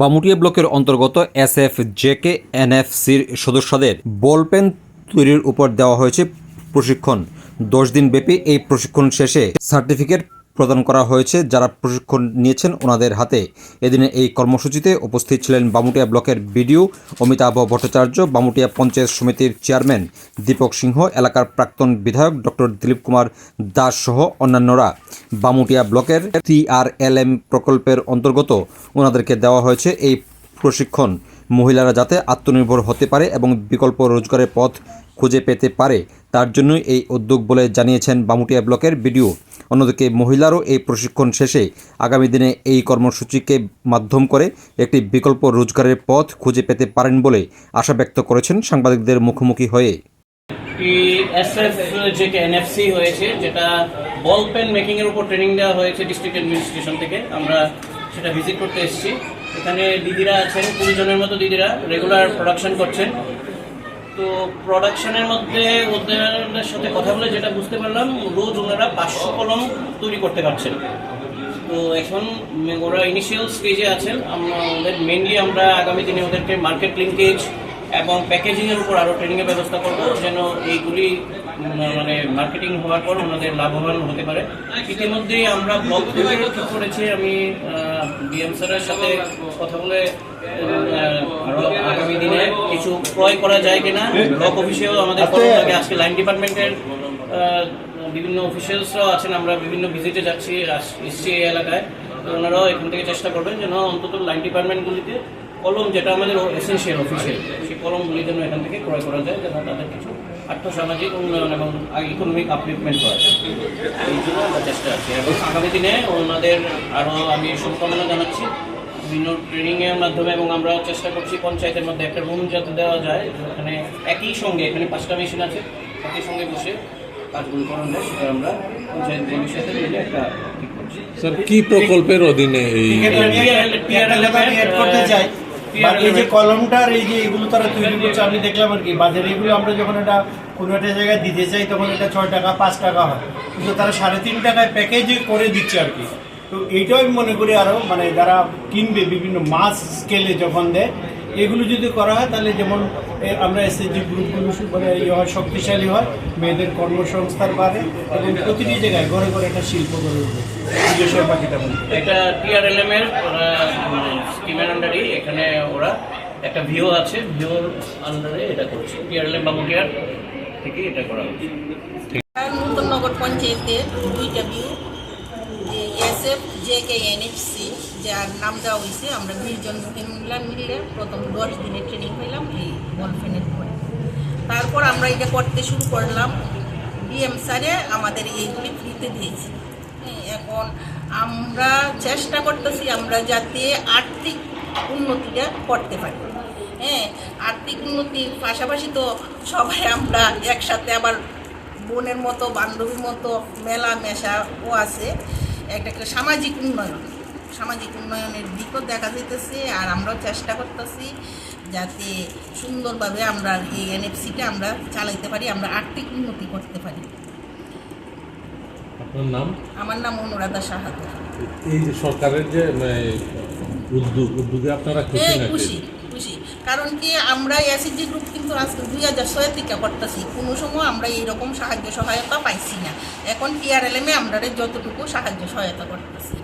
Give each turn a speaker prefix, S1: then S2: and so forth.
S1: বামুটিয়া ব্লকের অন্তর্গত S F JK, এনএফসির সদস্যদের বলপেন তৈরির উপর দেওয়া হয়েছে প্রশিক্ষণ। দশ দিন ব্যাপী এই প্রশিক্ষণ শেষে সার্টিফিকেট প্রদান করা হয়েছে, যারা প্রশিক্ষণ নিয়েছেন ওনাদের হাতে। এদিনে এই কর্মসূচিতে উপস্থিত ছিলেন বামুটিয়া ব্লকের বিডিও অমিতাভ ভট্টাচার্য, বামুটিয়া পঞ্চায়েত সমিতির চেয়ারম্যান দীপক সিংহ, এলাকার প্রাক্তন বিধায়ক ডক্টর দিলীপ কুমার দাস সহ অন্যান্যরা। বামুটিয়া ব্লকের টিআরএলএম প্রকল্পের অন্তর্গত ওনাদেরকে দেওয়া হয়েছে এই প্রশিক্ষণ। মহিলারা যাতে আত্মনির্ভর হতে পারে এবং বিকল্প রোজগারের পথ খুঁজে পেতে পারে, তার জন্যই এই উদ্যোগ বলে জানিয়েছেন বামুটিয়া ব্লকের বিডিও। অন্যদিকে মহিলারও এই প্রশিক্ষণ শেষে আগামী দিনে এই কর্মসূচিকে মাধ্যম করে একটি বিকল্প রোজগারের পথ খুঁজে পেতে পারেন বলে আশা ব্যক্ত করেছেন সাংবাদিকদের মুখোমুখি হয়ে।
S2: যেটা এনএফসি হয়েছে, যেটা বল পেন মেকিং এর উপর ট্রেনিং দেওয়া হয়েছে ডিস্ট্রিক্ট অ্যাডমিনিস্ট্রেশন থেকে, আমরা সেটা ভিজিট করতে এসেছি। এখানে দিদিরা আছেন, কুড়ি জনের মতো দিদিরা রেগুলার প্রোডাকশন করছেন। তো প্রোডাকশনের মধ্যে ওদের সাথে কথা বলে যেটা বুঝতে পারলাম, রোজ ওনারা পাঁচশো কলম তৈরি করতে পারছেন। তো এখন ওরা ইনিশিয়াল স্টেজে আছেন। আমরা ওদের মেনলি আমরা আগামী দিনে ওদেরকে মার্কেট লিঙ্কেজ এবং প্যাকেজিংয়ের উপর আরও ট্রেনিংয়ের ব্যবস্থা করব, যেন এইগুলি মানে মার্কেটিং হওয়ার পর ওনাদের লাভবান হতে পারে। ইতিমধ্যেই আমরা ব্লগ করেছি, আমি ডিএম স্যারের সাথে কথা বলে আরও আগামী দিনে কিছু ক্রয় করা যায় কিনা ব্লক অফিসেও আমাদের খবর আজকে লাইন ডিপার্টমেন্টের বিভিন্ন অফিসিয়ালসরাও আছেন আমরা বিভিন্ন ভিজিটে যাচ্ছি এসছি এই এলাকায়। ওনারাও এখান থেকে চেষ্টা করবেন যেন অন্তত লাইন ডিপার্টমেন্টগুলিতে কলম যেটা আমাদের এসেন্সিয়াল অফিসিয়াল সেই কলমগুলি যেন এখান থেকে ক্রয় করা যায় যেন তাদের কিছু আর্থসামাজিক উন্নয়ন এবং ইকোনমিক আপলিফমেন্ট হয় এই জন্য আমরা চেষ্টা আছি এবং আগামী দিনে ওনাদের আরও আমি শুভকামনা জানাচ্ছি বিভিন্ন ট্রেনিংয়ের মাধ্যমে এবং আমরা চেষ্টা করছি পঞ্চায়েতের মধ্যে একটা রুম যাতে দেওয়া যায় যেখানে একই সঙ্গে এখানে পাঁচটা মেশিন আছে একই সঙ্গে বসে কাজগুলো করানো যায় সেটা আমরা পঞ্চায়েত ভবিষ্যতে মিলে একটা
S3: স্যার কি প্রকল্পের অধীনে এই
S4: করতে চাই এই যে কলমটার এই যে এগুলো তারা তৈরি করছে আমি দেখলাম আর কি বাজারে এগুলো আমরা যখন এটা কোনো একটা জায়গায় দিতে চাই তখন এটা ছয় টাকা পাঁচ টাকা হয়। কিন্তু তারা সাড়ে তিন টাকায় প্যাকেজে করে দিচ্ছে আর কি। তো এইটাও আমি মনে করি আরও মানে যারা কিনবে বিভিন্ন মাস স্কেলে যখন দেয় এগুলো যদি করা হয় তাহলে যেমন আমরা এসএসজি গ্রুপগুলো মানে ইয়ে হয় শক্তিশালী হয় মেয়েদের কর্মসংস্থান বাড়ে এবং প্রতিটি জায়গায় ঘরে ঘরে একটা শিল্প গড়ে উঠবে। নিজস্ব পাখিটা
S2: এটা টিআরএলএম এর স্কিমের আন্ডারে এখানে ওরা একটা ভিও আছে ভিওর আন্ডারে এটা করছে। টিআরএলএম বামুটিয়ার থেকে এটা করা হচ্ছে
S5: নূতননগর পঞ্চায়েতের দুইটা বিউ S F J K NFC যার নাম দেওয়া হয়েছে আমরা বিশ জন মহিলা মিলে প্রথম দশ দিনের ট্রেনিং হইলাম এই বলফেনের পরে। তারপর আমরা এটা করতে শুরু করলাম ডিএম স্যারে আমাদের এইগুলি ফ্রিতে দিয়েছে। হ্যাঁ, এখন আমরা চেষ্টা করতেছি আমরা যাতে আর্থিক উন্নতিটা করতে পারি। হ্যাঁ আর্থিক উন্নতির পাশাপাশি তো সবাই আমরা একসাথে আবার বোনের মতো, বান্ধবীর মতো মেলা মেশাও আছে। একটা একটা সামাজিক উন্নয়ন, সামাজিক উন্নয়নের দিকও দেখা যাইতেছে আর আমরাও চেষ্টা করতেছি যাতে সুন্দরভাবে আমরা এই এনএফসিটা আমরা চালাইতে পারি, আমরা আর্থিক উন্নতি করতে পারি।
S3: আপনার নাম?
S5: আমার নাম অনুরাধা সাহাতে
S3: এই যে সরকারের যে উদ্যোগ উদ্যোগে আপনারা খুশি
S5: হ্যাঁ খুশি খুশি। কারণ কি আমরা এসএসজি গ্রুপ কিন্তু আজকে দুই হাজার ছয় থেকে করতেছি। কোনো সময় আমরা এইরকম সাহায্য সহায়তা পাইছি না। এখন টিআরএলএমে আমরা যতটুকু সাহায্য সহায়তা করতেছি।